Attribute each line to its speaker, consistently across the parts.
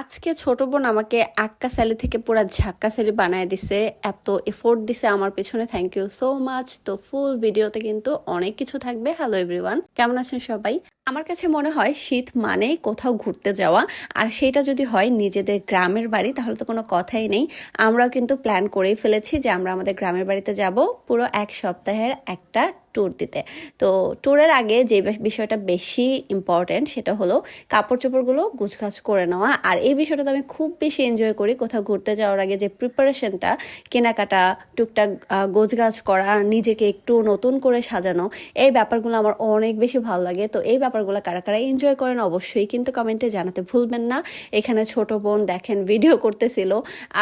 Speaker 1: আজকে ছোট বোন আমাকে আক্কা স্যালি থেকে পুরো ঝাক্কা স্যালি বানায় দিছে, এত এফোর্ট দিছে আমার পেছনে থ্যাংক ইউ সো মাচ তো ফুল ভিডিওতে কিন্তু অনেক কিছু থাকবে। হ্যালো এভরিওয়ান কেমন আছেন সবাই? আমার কাছে মনে হয় শীত মানেই কোথাও ঘুরতে যাওয়া, আর সেটা যদি হয় নিজেদের গ্রামের বাড়ি, তাহলে তো কোনো কথাই নেই। আমরাও কিন্তু প্ল্যান করেই ফেলেছি যে আমরা আমাদের গ্রামের বাড়িতে যাব। পুরো এক সপ্তাহের একটা ট্যুর দিতে। তো ট্যুরের আগে যে বিষয়টা বেশি ইম্পর্টেন্ট সেটা হলো কাপড় চোপড়গুলো গুছগাছ করে নেওয়া। আর এই বিষয়টা তো আমি খুব বেশি এনজয় করি কোথাও ঘুরতে যাওয়ার আগে যে প্রিপারেশনটা কেনাকাটা, টুকটাক গোছগাছ করা, নিজেকে একটু নতুন করে সাজানো, এই ব্যাপারগুলো আমার অনেক বেশি ভালো লাগে। তো এই ব্যাপারগুলো কারা কারা এনজয় করেন অবশ্যই কিন্তু কমেন্টে জানাতে ভুলবেন না। এখানে ছোট বোন দেখেন ভিডিও করতেছিল।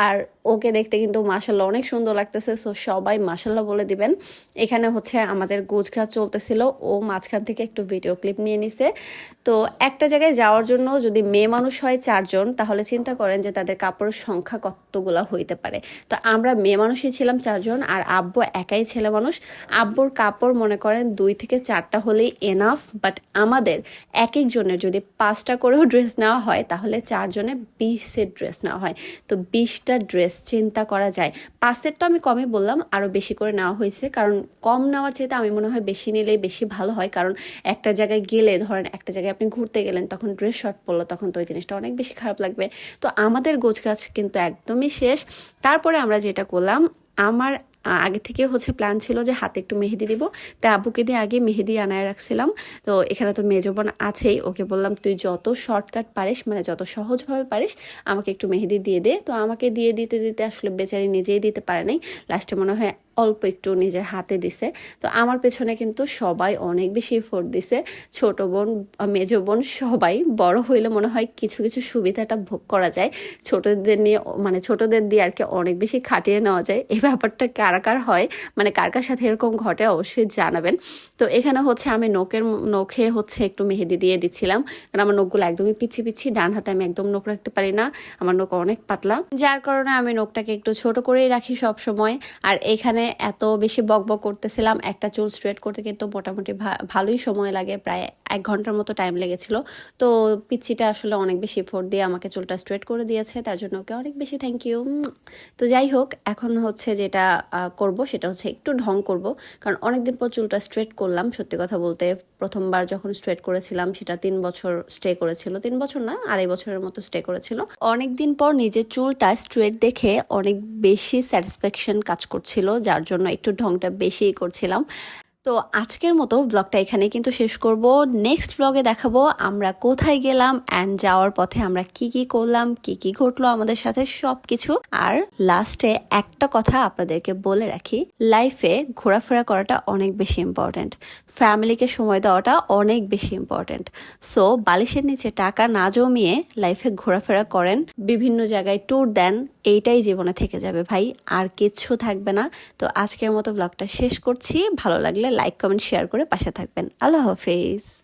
Speaker 1: আর ওকে দেখতে কিন্তু মাসাল্লাহ অনেক সুন্দর লাগতেছে। সো সবাই মাসাল্লাহ বলে দিবেন। এখানে হচ্ছে আমাদের গোছগাছ চলতেছিল, ও মাঝখান থেকে একটু ভিডিও ক্লিপ নিয়ে নিছে। তো একটা জায়গায় যাওয়ার জন্য যদি মেয়ে মানুষ হয় চারজন, তাহলে চিন্তা করেন যে তাদের কাপড়ের সংখ্যা কতগুলা হইতে পারে। তো আমরা মেয়ে মানুষই ছিলাম চারজন, আর আব্বু একাই ছেলে মানুষ। আব্বুর কাপড় মনে করেন দুই থেকে চারটা হলেই এনাফ বাট আমাদের এক একজনের যদি পাঁচটা করেও ড্রেস নেওয়া হয়, তাহলে চারজনে বিশ সেট ড্রেস নেওয়া হয়। তো বিশটা ড্রেস চিন্তা করা যায়। পাঁচ সেট তো আমি কমই বললাম আরও বেশি করে নেওয়া হয়েছে, কারণ কম নেওয়ার চাইতে আমি মনে হয় বেশি নিলেই বেশি ভালো হয়। কারণ একটা জায়গায় গেলে, ধরেন একটা জায়গায় আপনি ঘুরতে গেলেন, তখন ড্রেস শর্ট পরলো তখন তো ওই জিনিসটা অনেক বেশি খারাপ লাগবে। তো আমাদের গোছগাছ কিন্তু একদমই শেষ। তারপরে আমরা যেটা করলাম, আমার আগে থেকে হচ্ছে প্ল্যান ছিল যে হাতে একটু মেহেদি দিব। তাই আব্বুকে দিয়ে আগে মেহেদি আনায় রাখছিলাম। তো এখানে তো মেজবান আছেই। ওকে বললাম, তুই যত শর্টকাট পারিস মানে যত সহজভাবে পারিস, আমাকে একটু মেহেদি দিয়ে দে। তো আমাকে দিয়ে দিতে দিতে আসলে বেচারি নিজেই দিতে পারে নাই। লাস্টে মনে হয় অল্প একটু নিজের হাতে দিছে। তো আমার পেছনে কিন্তু সবাই অনেক বেশি এফোর্ট দিছে। ছোট বোন, মেজ বোন সবাই বড় হইলে মনে হয় কিছু কিছু সুবিধাটা ভোগ করা যায়। ছোটদের নিয়ে মানে ছোটদের দিয়ে আর কি অনেক বেশি খাটিয়ে নেওয়া যায়। এই ব্যাপারটা কার কার হয় মানে কার কার সাথে এরকম ঘটে অবশ্যই জানাবেন। তো এখানে হচ্ছে আমি নখের, নখে হচ্ছে একটু মেহেদি দিয়ে দিচ্ছিলাম কারণ আমার নখগুলো একদমই পিচ্ছি পিচ্ছি, ডান হাতে আমি একদম নখ রাখতে পারি না। আমার নখ অনেক পাতলা। যার কারণে আমি নখটাকে একটু ছোট করেই রাখি সব সময় আর এখানে এত বেশি বকবক বক করতেছিলাম, একটা চুল স্ট্রেট করতে কিন্তু মোটামুটি ভালোই সময় লাগে প্রায় এক ঘণ্টার মতো টাইম লেগেছিল। তো পিচ্ছিটা আসলে অনেক বেশি ফোর দিয়ে আমাকে চুলটা স্ট্রেট করে দিয়েছে, তার জন্য ওকে অনেক বেশি থ্যাংক ইউ তো যাই হোক, এখন হচ্ছে যেটা করব সেটা হচ্ছে একটু ঢং করব, কারণ অনেকদিন পর চুলটা স্ট্রেট করলাম, সত্যি কথা বলতে প্রথমবার যখন স্ট্রেট করেছিলাম, সেটা তিন বছর স্টে করেছিল। তিন বছর না, আড়াই বছরের মতো স্টে করেছিল। অনেকদিন পর নিজের চুলটা স্ট্রেট দেখে অনেক বেশি স্যাটিসফ্যাকশন কাজ করছিল, যার জন্য একটু ঢংটা বেশি করছিলাম। তো আজকের মতো ব্লগটা এখানে কিন্তু শেষ করব। নেক্সট ব্লগে দেখাবো আমরা কোথায় গেলাম অ্যান্ড যাওয়ার পথে আমরা কি কি করলাম, কি কি ঘটলো আমাদের সাথে সব কিছু আর লাস্টে একটা কথা আপনাদেরকে বলে রাখি লাইফে ঘোরাফেরা করাটা অনেক বেশি ইম্পর্ট্যান্ট ফ্যামিলিকে সময় দেওয়াটা অনেক বেশি ইম্পর্ট্যান্ট সো বালিশের নিচে টাকা না জমিয়ে লাইফে ঘোরাফেরা করেন, বিভিন্ন জায়গায় ট্যুর দেন এইটাই জীবনে থেকে যাবে, ভাই। আর কিচ্ছু থাকবে না। তো আজকের মতো ব্লগটা শেষ করছি। ভালো লাগলে লাইক কমেন্ট শেয়ার করে পাশে থাকবেন। আল্লাহ হাফেজ।